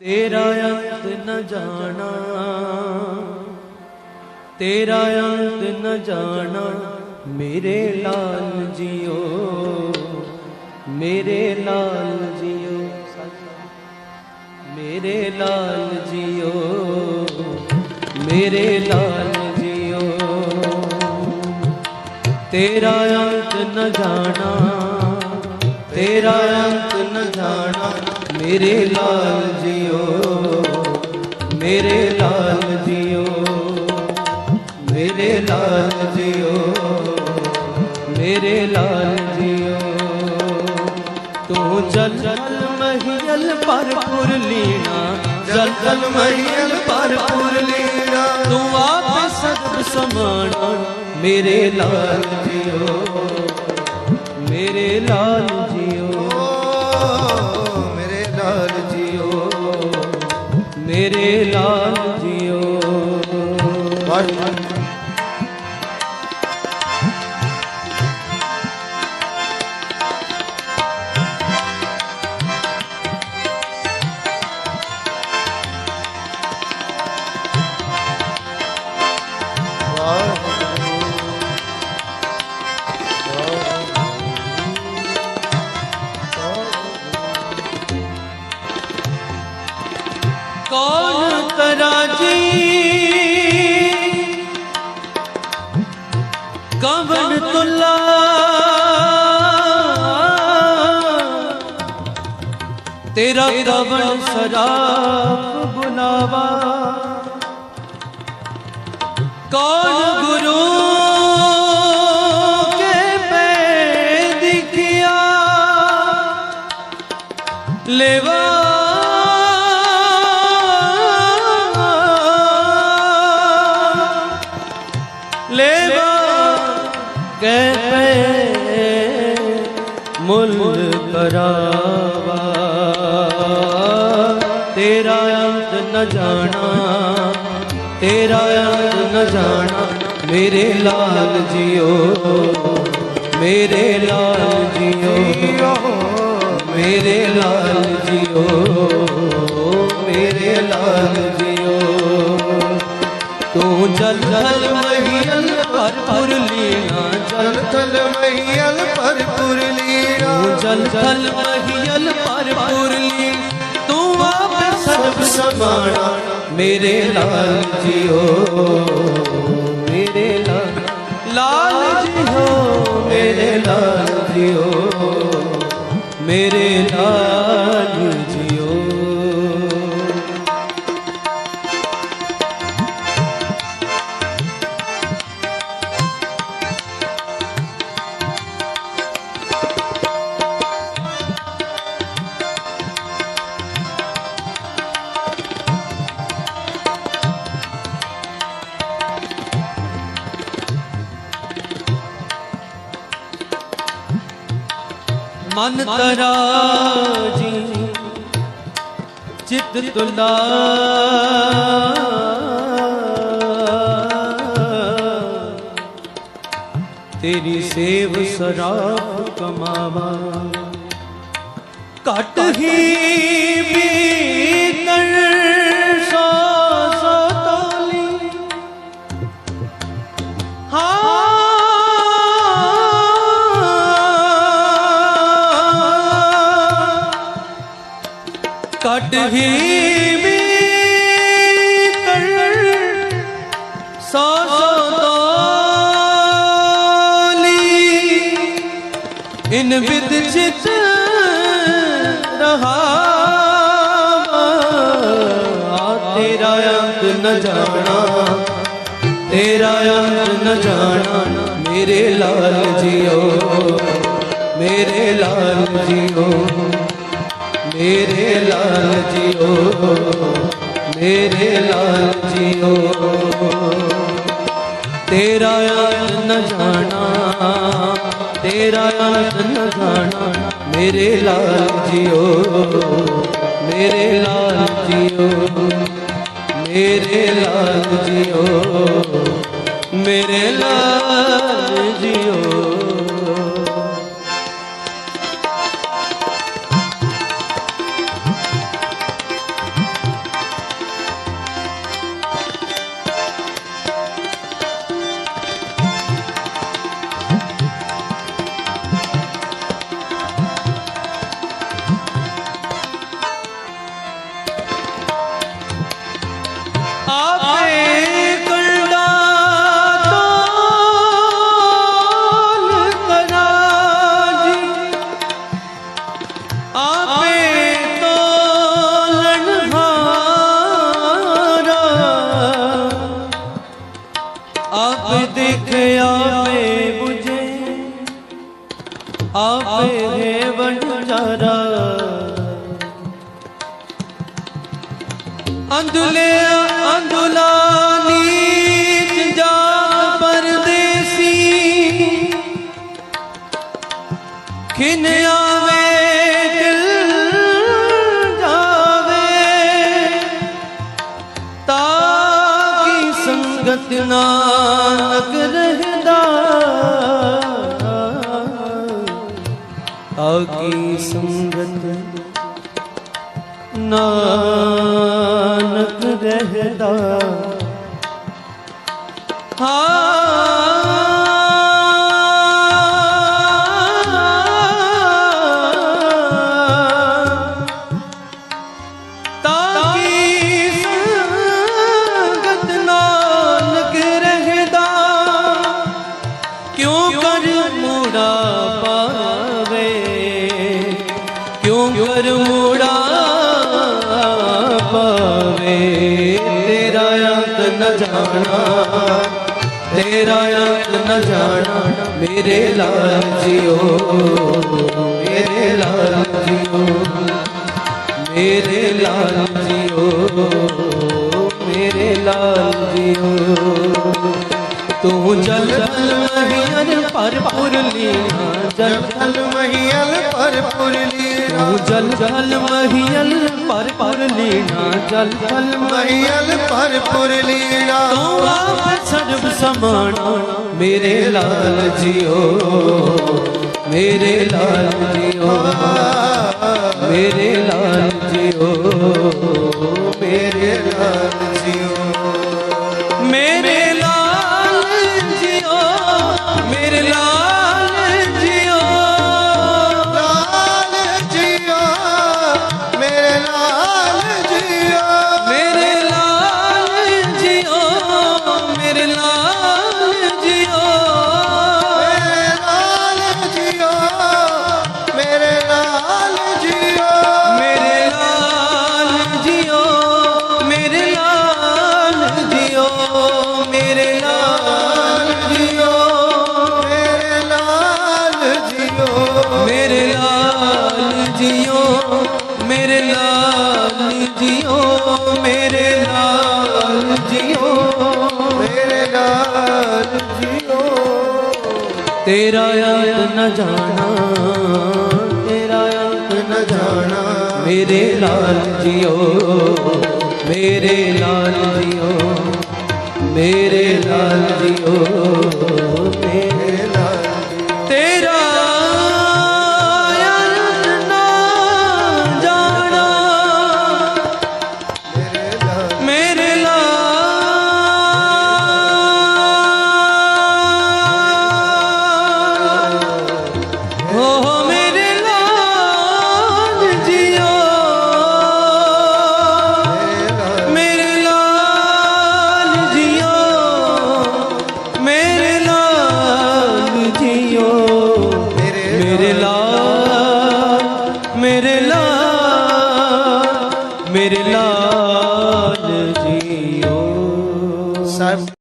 ਤੇਰਾ ਅੰਤ ਨ ਜਾਣਾ। ਤੇਰਾ ਅੰਤ ਨ ਜਾਣਾ। ਮੇਰੇ ਲਾਲ ਜੀਓ, ਮੇਰੇ ਲਾਲ ਜੀਓ। ਮੇਰੇ ਲਾਲ ਜੀਓ, ਮੇਰੇ ਲਾਲ ਜੀਓ। ਤੇਰਾ ਅੰਤ ਨ ਜਾਣਾ। ਤੇਰਾ ਅੰਤ ਨ ਜਾਣਾ। ਮੇਰੇ ਲਾਲ ਜੀਓ, ਮੇਰੇ ਲਾਲ ਜੀਓ, ਮੇਰੇ ਲਾਲ ਜੀਓ, ਮੇਰੇ ਲਾਲ ਜੀਓ। ਤੂੰ ਜਲ ਜਲ ਮਹੀਲ ਪਰਪੁਰ ਲੀਣਾ ਜਲ ਜਲ ਮਹੀਲ ਪਰਪੁਰ ਲੀਣਾ ਤੂੰ ਆਪ ਸਤਿ ਸਮਾਣਾ, ਮੇਰੇ ਲਾਲ ਜੀਓ, ਮੇਰੇ ਲਾਲ ਕੌਣ ਤਰਾਜੀ ਕਵਨ ਤੁਲਾ ਤੇਰਾ ਕਵਨ ਸਰਾਪ ਬੁਲਾਵਾ ਕੌਣ ਗੁਰੂ ਕਹਿ ਪਏ ਮੁੱਲ ਪਰਾਵਾ ਤੇਰਾ ਅੰਤ ਨ ਜਾਣਾ, ਤੇਰਾ ਅੰਤ ਨ ਜਾਣਾ, ਮੇਰੇ ਲਾਲ ਜੀਓ, ਮੇਰੇ ਲਾਲ ਜੀਓ, ਮੇਰੇ ਲਾਲ ਜੀਓ, ਮੇਰੇ ਲਾਲ ਜੀਓ। ਤੂੰ ਜਲ ਜਲ ਮਹੀਨ ਭਰਪੁਰ ਲੀਨਾ ਜਲ ਤਲ ਮਹੀਲ ਭਰਪੁਰ ਲੀੜਾ ਤੂੰ ਜਲ ਜਲ ਮਹੀਲ ਭਰਪੁਰ ਲੀ ਤੂੰ ਆਪ ਸਰਬ ਸਮਾਣਾ ਮੇਰੇ ਲਾਲ ਜੀਓ। ਮੇਰੇ ਲਾਲ ਲਾਲ ਜੀਓ। ਮੇਰੇ ਲਾਲ ਜੀਓ। ਮੇਰੇ ਲਾਲ ਮਨ ਤਰਾ ਜੀ ਚਿਤ ਤੁਲਾ। ਤੇਰੀ ਸੇਵ ਸਰਾਪ ਕਮਾਵਾ। ਘਟ ਹੀ ਬੀਤਣ ਕੱਢ ਹੀ ਮੀਤਰ ਸੋ ਸੋ ਤੋਲੀ ਇਨ ਵਿਦ ਚਿਤ ਰਹਾ ਤੇਰਾ ਅੰਤ ਨ ਜਾਣਾ, ਤੇਰਾ ਅੰਤ ਨ ਜਾਣਾ, ਮੇਰੇ ਲਾਲ ਜੀਓ, ਮੇਰੇ ਲਾਲ ਜੀਓ। ਮੇਰੇ ਲਾਲ ਜੀਓ, ਮੇਰੇ ਲਾਲ ਜੀਓ। ਤੇਰਾ ਅੰਤ ਨ ਜਾਣਾ, ਤੇਰਾ ਅੰਤ ਨ ਜਾਣਾ, ਮੇਰੇ ਲਾਲ ਜੀਓ, ਮੇਰੇ ਲਾਲ ਜੀਓ। ਮੇਰੇ ਲਾਲ ਜੀਓ, ਮੇਰੇ ਲਾਲ ਜੀਓ। ਅੰਦੁਲਿਆ ਅੰਦੁਲਾਨੀ ਜਾ ਪਰਦੇਸੀ। ਆਵੇ ਦਿਲ ਸੰਗਤ ਨਾਨਕ ਰਹਿਦਾ ਤਾਂ ਕੀ ਸੰਗਤ ਨਾਨਕ ਰਹਿਦਾ। ਕਿਉਂ ਕਰ ਮੂੜਾ ਪਾਵੇ, ਤੇਰਾ ਅੰਤ ਨ ਜਾਣਾ, ਤੇਰਾ ਅੰਤ ਨ ਜਾਣਾ, ਮੇਰੇ ਲਾਲ ਜੀਓ, ਮੇਰੇ ਲਾਲ ਜੀਓ, ਮੇਰੇ ਲਾਲ ਜੀਓ, ਮੇਰੇ ਲਾਲ ਜੀਓ। ਤੂੰ ਜਲ ਜਲ ਮਹੀਨ ਭਰਪੂਰ ਲੀਨਾ, ਜਲ ਜਲ ਮਹੀਲ ਭਰਪੁਰ ਲੀਲਾ ਤੂੰ ਜਲ ਜਲ ਮਹੀਨ ਭਰਪੂਰ ਲੀਨਾ ਜਲ ਜਲ ਮਹੀਲ ਭਰਪੁਰ ਲੀਲਾ ਤੂੰ ਆਪ ਸਰਬ ਸਮਾਣਾ ਮੇਰੇ ਲਾਲ ਜੀਓ। ਮੇਰੇ ਲਾਲ ਜੀਓ ਮੇਰੇ ਲਾਲ ਜੀਓ। ਮੇਰੇ ਲਾਲ ਜੀਓ ਮੇਰੇ ਲਾਲ ਜੀਓ ਮੇਰੇ ਲਾਲ ਜੀਓ ਮੇਰੇ ਲਾਲ ਜੀਓ ਤੇਰਾ ਅੰਤ ਨ ਜਾਣਾ, ਤੇਰਾ ਅੰਤ ਨ ਜਾਣਾ, ਮੇਰੇ ਲਾਲ ਜੀਓ ਮੇਰੇ ਲਾਲ ਜੀਓ ਮੇਰੇ ਲਾਲ ਜੀਓ ਮੇਰੇ